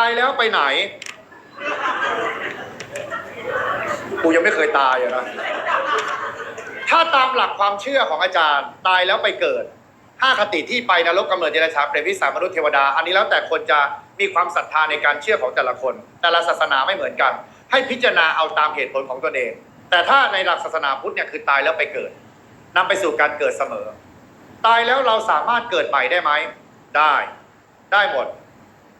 ายแล้วไปไหน กูยังไม่เคยตายอะนะ ถ้าตามหลักความเชื่อของอาจารย์ ตายแล้วไปเกิดห้าคติที่ไปนรกกำเนิดเดรัจฉานเปรตวิสารมนุษย์เทวดา อันนี้แล้วแต่คนจะมีความศรัทธาในการเชื่อของแต่ละคน แต่ละศาสนาไม่เหมือนกัน ให้พิจารณาเอาตามเหตุผลของตนเอง แต่ถ้าในหลักศาสนาพุทธเนี่ยคือตายแล้วไปเกิดนำไปสู่การเกิดเสมอ ตายแล้วเราสามารถเกิดใหม่ได้ไหม ได้ ได้หมด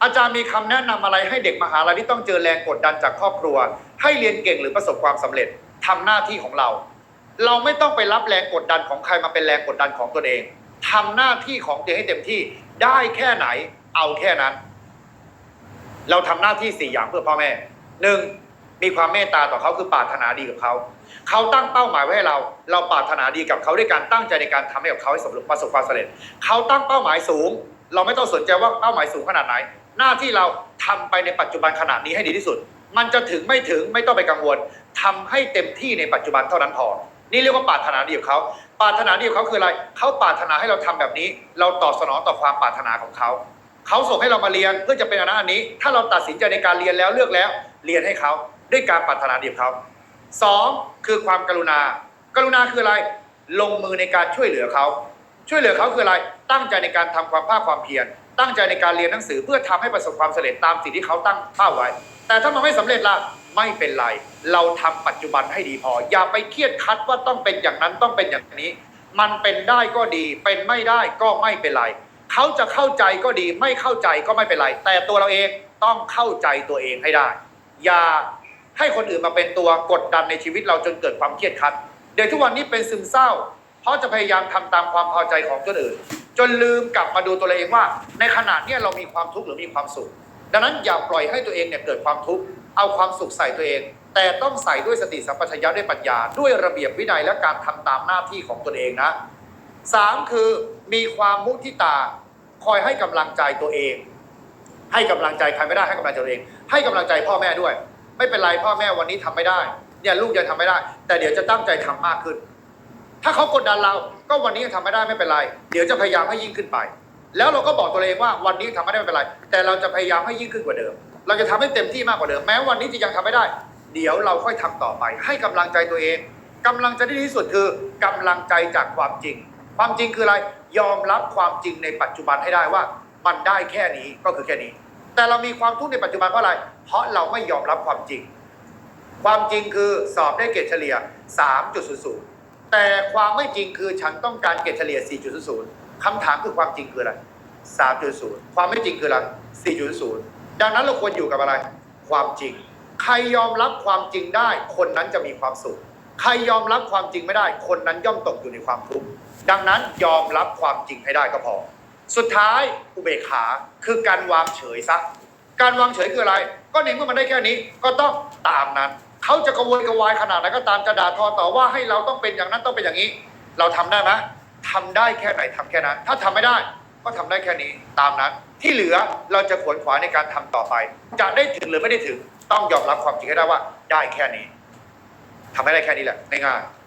อาจารย์มีคำแนะนำอะไรให้เด็กมหาลัยที่ต้องเจอแรงกดดันจากครอบครัว ให้เรียนเก่งหรือประสบความสำเร็จทำหน้าที่ของเรา เราไม่ต้องไปรับแรงกดดันของใครมาเป็นแรงกดดันของตนเองทำหน้าที่ของตัวเองให้เต็มที่ได้แค่ไหน เอาแค่นั้น เราทำหน้าที่สี่อย่างเพื่อพ่อแม่หนึ่งมีความเมตตาต่อเขาคือปรารถนาดีกับเขา เขาตั้งเป้าหมายไว้ให้เรา เราปรารถนาดีกับเขาด้วยการตั้งใจในการทำให้กับเขาให้สำเร็จประสบความสำเร็จ เขาตั้งเป้าหมายสูง เราไม่ต้องสนใจว่าเป้าหมายสูงขนาดไหน หน้าที่เราทำไปในปัจจุบันขณะนี้ให้ดีที่สุด มันจะถึงไม่ถึงไม่ต้องไปกังวลทำให้เต็มที่ในปัจจุบันเท่านั้นพอ นี่เรียกว่าปรารถนาดีกับเขาปรารถนาดีกับเขาคืออะไรเขาปรารถนาให้เราทำแบบนี้ เราตอบสนองต่อความปรารถนาของเขาเขาส่งให้เรามาเรียนเพื่อจะเป็นอันนั้นอันนี้ ถ้าเราตัดสินใจในการเรียนแล้วเลือกแล้ว เรียนให้เขาด้วยการปรารถนาดีกับเขาสองคือความกรุณา กรุณาคืออะไร ลงมือในการช่วยเหลือเขา ช่วยเหลือเขาคืออะไร ตั้งใจในการทำความภาคความเพียรตั้งใจในการเรียนหนังสือเพื่อทำให้ประสบความสำเร็จตามสิ่งที่เขาตั้งเป้าไว้ แต่ถ้ามันไม่สำเร็จล่ะไม่เป็นไร เราทำปัจจุบันให้ดีพอ อย่าไปเครียดคัดว่าต้องเป็นอย่างนั้นต้องเป็นอย่างนี้ มันเป็นได้ก็ดี เป็นไม่ได้ก็ไม่เป็นไร เขาจะเข้าใจก็ดี ไม่เข้าใจก็ไม่เป็นไร แต่ตัวเราเองต้องเข้าใจตัวเองให้ได้ อย่าให้คนอื่นมาเป็นตัวกดดันในชีวิตเราจนเกิดความเครียดคัด เด็กทุกวันนี้เป็นซึมเศร้า เพราะจะพยายามทำตามความพอใจของคนอื่น จนลืมกลับมาดูตัวเองว่า ในขณะนี้เรามีความทุกข์หรือมีความสุข ดังนั้นอย่าปล่อยให้ตัวเองเนี่ยเกิดความทุกข์เอาความสุขใส่ตัวเอง แต่ต้องใส่ด้วยสติสัมปชัญญะด้วยปัญญา ด้วยระเบียบวินัยและการทำตามหน้าที่ของตนเองนะสามคือมีความมุทิตาคอยให้กำลังใจตัวเอง ให้กำลังใจใครไม่ได้ให้กำลังใจตัวเอง ให้กำลังใจพ่อแม่ด้วย ไม่เป็นไรพ่อแม่วันนี้ทำไม่ได้เนี่ยลูกยังทำไม่ได้ แต่เดี๋ยวจะตั้งใจทำมากขึ้น ถ้าเขากดดันเรา ก็วันนี้ยังทำไม่ได้ไม่เป็นไร เดี๋ยวจะพยายามให้ยิ่งขึ้นไป แล้วเราก็บอกตัวเองว่าวันนี้ทำไม่ได้ไม่เป็นไร แต่เราจะพยายามให้ยิ่งขึ้นกว่าเดิม เราจะทำให้เต็มที่มากกว่าเดิม แม้วันนี้จะยังทำไม่ได้ เดี๋ยวเราค่อยทำต่อไป ให้กำลังใจตัวเองกำลังใจที่ดีที่สุดคือกำลังใจจากความจริง ความจริงคืออะไร ยอมรับความจริงในปัจจุบันให้ได้ว่า มันได้แค่นี้ก็คือแค่นี้ แต่เรามีความทุกข์ในปัจจุบันเพราะอะไร เพราะเราไม่ยอมรับความจริง ความจริงคือสอบได้เกรดเฉลี่ย 3.00 แต่ความไม่จริงคือฉันต้องการเกรดเฉลี่ย 4.00คำถามคือความจริงคืออะไร 3.0 ความไม่จริงคืออะไร 4.0 ดังนั้นเราควรอยู่กับอะไร ความจริง ใครยอมรับความจริงได้ คนนั้นจะมีความสุข ใครยอมรับความจริงไม่ได้ คนนั้นย่อมตกอยู่ในความทุกข์ ดังนั้นยอมรับความจริงให้ได้ก็พอ สุดท้ายอุเบกขาคือการวางเฉยซะ การวางเฉยคืออะไร ก็ในเมื่อมันได้แค่นี้ ก็ต้องตามนั้น เขาจะกระวนกระวายขนาดไหนก็ตามจะด่าทอต่อว่าให้เราต้องเป็นอย่างนั้นต้องเป็นอย่างนี้ เราทำได้ไหมทำได้แค่ไหนทำแค่นั้น ถ้าทำไม่ได้ก็ทำได้แค่นี้ตามนั้น ที่เหลือเราจะขวนขวายในการทำต่อไป จะได้ถึงหรือไม่ได้ถึง ต้องยอมรับความจริงให้ได้ว่า ได้แค่นี้ทำให้ได้แค่นี้แหละง่ายๆ